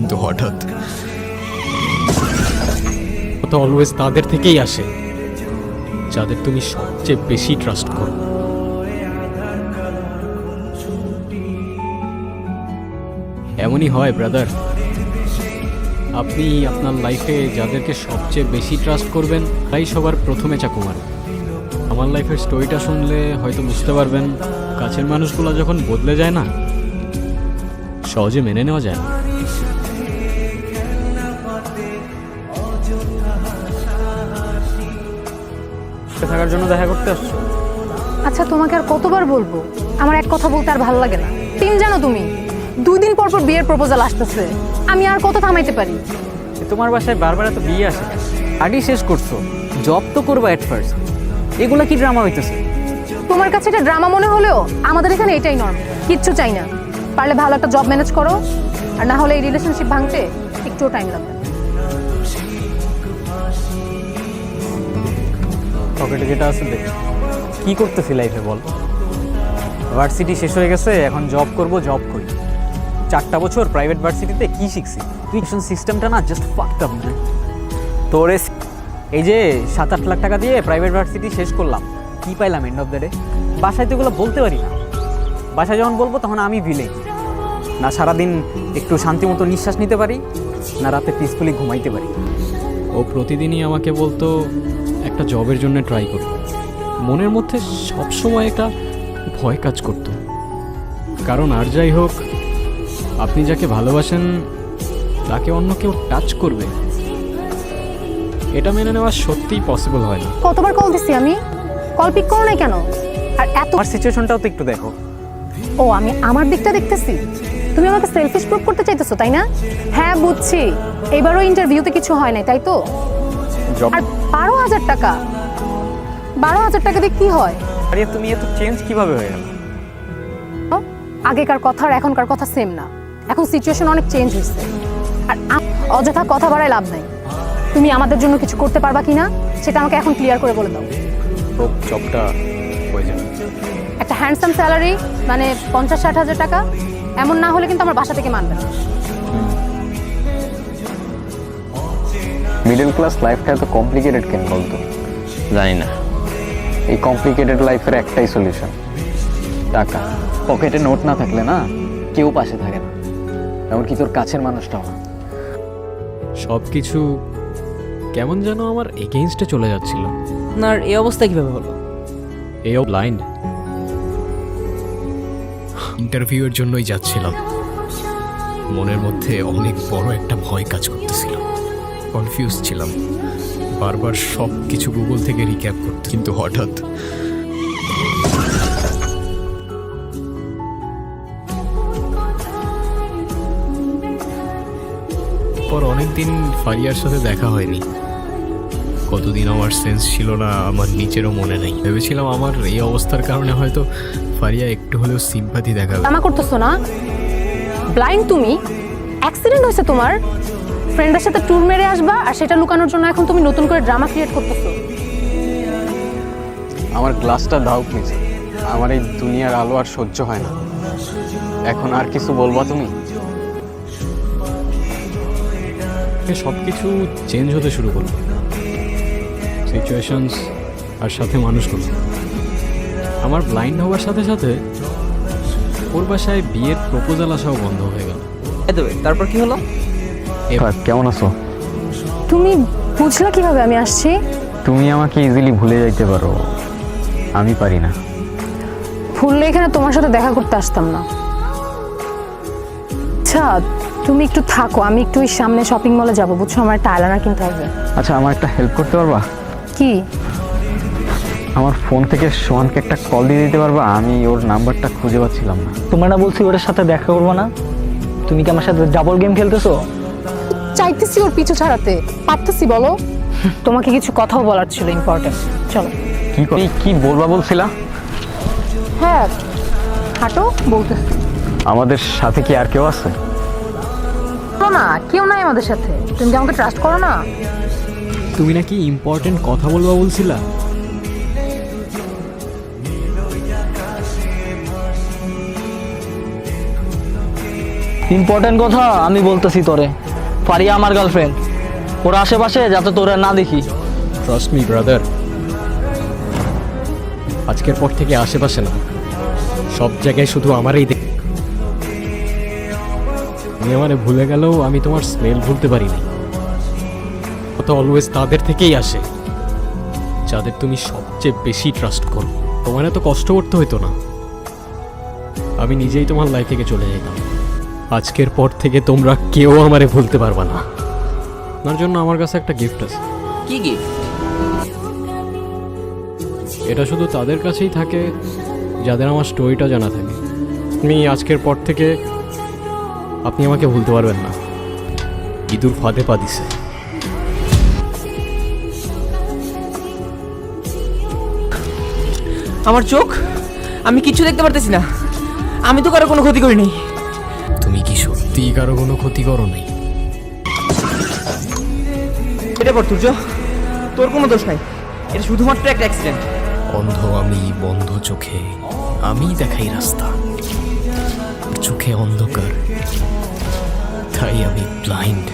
কিন্তু হঠাৎ তো অলওয়েজ তাদের থেকেই আসে, যাদের তুমি সবচেয়ে বেশি ট্রাস্ট করো। এমনই হয় ব্রাদার আপনি আপনার লাইফে যাদেরকে সবচেয়ে বেশি ট্রাস্ট করবেন তাই সবার প্রথমে চাকু মারে আমার লাইফের স্টোরিটা শুনলে হয়তো বুঝতে পারবেন, কাছের মানুষগুলো যখন বদলে যায় না, সহজে মেনে নেওয়া যায় না। থাকার জন্য দেখা করতে আসছো? আচ্ছা তোমাকে আর কতবার বলব? আমার এক কথা বলতে আর ভালো লাগে না। তিন জানো তুমি দুই দিন পর পর বিয়ের প্রপোজাল আসতেছে। আমি আর কত থামাইতে পারি? তোমার বাসায় বারবার এত বিয়ে আসে? আগেই শেষ করছ। জব তো করব অ্যাট ফার্স্ট এগুলা কি ড্রামা হইতেছে? তোমার কাছে এটা ড্রামা মনে হলেও আমাদের এখানে এটাই নর্ম কিচ্ছু চাই না। পারলে ভালো একটা জব ম্যানেজ করো। আর না হলে এই রিলেশনশিপ ভাঙতে একটুও টাইম লাগবে পকেটে যেটা আছে দেখ কি করতেছি লাইফে বল? ভার্সিটি শেষ হয়ে গেছে, এখন জব করব জব করি। চারটা বছর প্রাইভেট ভার্সিটিতে কি শিখছি? টিউশন সিস্টেমটা না জাস্ট ফাকড আপ তোর এই যে সাত আট লাখ টাকা দিয়ে প্রাইভেট ভার্সিটি শেষ করলাম, কি পাইলাম এন্ড অফ দ্য ডে বাসায় তো এগুলো বলতে পারি না। বাসায় যখন বলব, তখন আমি ভিলে না সারাদিন একটু শান্তি মতো নিঃশ্বাস নিতে পারি, না রাতে পিসফুলি ঘুমাইতে পারি। ও প্রতিদিনই আমাকে বলতো একটা জবের জন্য ট্রাই করো মনের মধ্যে সবসময় একটা ভয় কাজ করত। কারণ আর যাই হোক আপনি যাকে ভালোবাসেন তাকে অন্য কেউ টাচ করবে। এটা মেনে নেওয়া সত্যিই পসিবল হয় না। কতবার কল দিছি আমি? কল পিক করো নাই কেন? আর এত আর সিচুয়েশনটাও তো একটু দেখো। ও আমি আমার দিকটা দেখতেছি। তুমি আমাকে সেলফিশ প্রুফ করতে চাইতেছো তাই না? হ্যাঁ বুঝছি। এবারও ইন্টারভিউতে কিছু হয় নাই তাই তো? আর বারো হাজার টাকা। বারো হাজার টাকা দিয়ে কি হয়? আরে তুমি এত চেঞ্জ কীভাবে হয়ে গেল? আগেকার কথা আর এখনকার কথা সেম না। এখন সিচুয়েশন অনেক চেঞ্জ হয়েছে। আর অযথা কথা বাড়ায় লাভ নাই। তুমি আমাদের জন্য কিছু করতে পারবা কিনা সেটা আমাকে এখন ক্লিয়ার করে বলে দাও। জবটা হয়ে যাবে। একটা হ্যান্ডসাম স্যালারি মানে পঞ্চাশ ষাট হাজার টাকা এমন না হলে কিন্তু আমার বাসা থেকে মানবে না। মিডল ক্লাস লাইফটা এত কমপ্লিকেটেড কেন বলতো? জানি না এই কমপ্লিকেটেড লাইফের একটাই সলিউশন টাকা। পকেটে নোট না থাকলে না কেউ পাশে থাকে না। এমনকি তোর কাছের মানুষটাও না। সব কিছু কেমন যেন আমার এগেইনস্টে চলে যাচ্ছিল। আপনার এই অবস্থা কীভাবে হলো? এও ব্লাইন্ড ইন্টারভিউয়ের জন্যই যাচ্ছিলাম। মনের মধ্যে অনেক বড় একটা ভয় কাজ করতেছিল। কনফিউজ ছিলাম। বারবার সব কিছু গুগল থেকে রিক্যাপ করতে। কিন্তু হঠাৎ পর অনেকদিন ফারিয়ার সাথে দেখা হয়নি। কতদিন আমার সেন্স ছিল না, আমার নিজেরও মনে নেই। ভেবেছিলাম আমার এই অবস্থার কারণে হয়তো ফারিয়া একটু হলেও সিম্পাথি দেখাবে। জামা করতেছো না? ব্লাইন্ড তুমি? অ্যাক্সিডেন্ট হয়েছে তোমার? ফ্রেন্ডের সাথে ট্যুর মেরে আসবা আর সেটা লুকানোর জন্য এখন তুমি নতুন করে ড্রামা ক্রিয়েট করতেছো। আমার গ্লাসটা দাও প্লিজ আমার এই দুনিয়ার আলো আর সহ্য হয় না। এখন আর কিছু বলবা তুমি? সব কিছু চেঞ্জ হতে শুরু করল। সিচুয়েশনস আর সাথে মানুষগুলো। আমার ব্লাইন্ড হওয়ার সাথে সাথে ওর বাসায় বিয়ের প্রপোজাল আসাও বন্ধ হয়ে গেল। তারপর কি হলো? কেমন আছো? তুমি বুঝলা কীভাবে আমি আসছি? তুমি আমাকে ইজিলি ভুলে যাইতে পারো। আমি পারি না। ভুললে এখানে তোমার সাথে দেখা করতে আসতাম না। আচ্ছা তুমি একটু থাকো আমি একটু ওই সামনে শপিং মলে যাব বুঝছ? আমার একটা আইলাইনার কিনতে হবে। আচ্ছা আমার একটা হেল্প করতে পারবা? কি? আমার ফোন থেকে সোহানকে একটা কল দিয়ে দিতে পারবা? আমি ওর নাম্বারটা খুঁজে পাচ্ছিলাম না। তোমার না বলছি ওটার সাথে দেখা করব না। তুমি কি আমার সাথে ডাবল গেম খেলতেছো? চাইতেছি ওর পিছু ছাড়াতে। পারতেছি বলো। তোমাকে কিছু কথাও বলার ছিল ইম্পর্টেন্ট চলো। কি করি কি বলবা বলছিলা? হ্যাঁ হাঁটো বলতে। আমাদের সাথে কি আর কেউ আছে? না কেউ নাই আমাদের সাথে। তুমি কি আমাকে ট্রাস্ট করো না? তুমি নাকি ইম্পর্টেন্ট কথা বলবা বলছিলা? ইম্পর্টেন্ট কথা আমি বলতেছি তোরে। ফারিয়া আমার গার্লফ্রেন্ড ওর আশেপাশে যাতে তোরা না দেখি। ট্রাস্ট মি ব্রাদার আজকের পর থেকে আশেপাশে না। সব জায়গায় শুধু আমারই দেখ। তুমি আমারে ভুলে গেলেও আমি তোমার স্মেল ভুলতে পারি পারিনি তো অলওয়েজ তাদের থেকেই আসে। যাদের তুমি সবচেয়ে বেশি ট্রাস্ট করো। তোমার এত কষ্ট করতে হতো না। আমি নিজেই তোমার লাইফ থেকে চলে যেতাম। আজকের পর থেকে তোমরা কেউ আমারে ভুলতে পারবা না। আপনার জন্য আমার কাছে একটা গিফট আছে। কি গিফট এটা শুধু তাদের কাছেই থাকে যাদের আমার স্টোরিটা জানা থাকে। আমি আজকের পর থেকে আপনি আমাকে ভুলতে পারবেন না। ইঁদুর ফাঁদে পা দিছে। আমার চোখ? আমি কিচ্ছু দেখতে পারতেছি না। আমি তো কারও কোনো ক্ষতি করিনি। তুমি কি সত্যি কারও কোনো ক্ষতি করো নাই? এটা পর তুর্য তোর কোনো দোষ নাই। এটা শুধুমাত্র একটা অ্যাক্সিডেন্ট অন্ধ আমি বন্ধ চোখে আমি দেখাই রাস্তা। চোখে অন্ধকার তাই আমি ব্লাইন্ড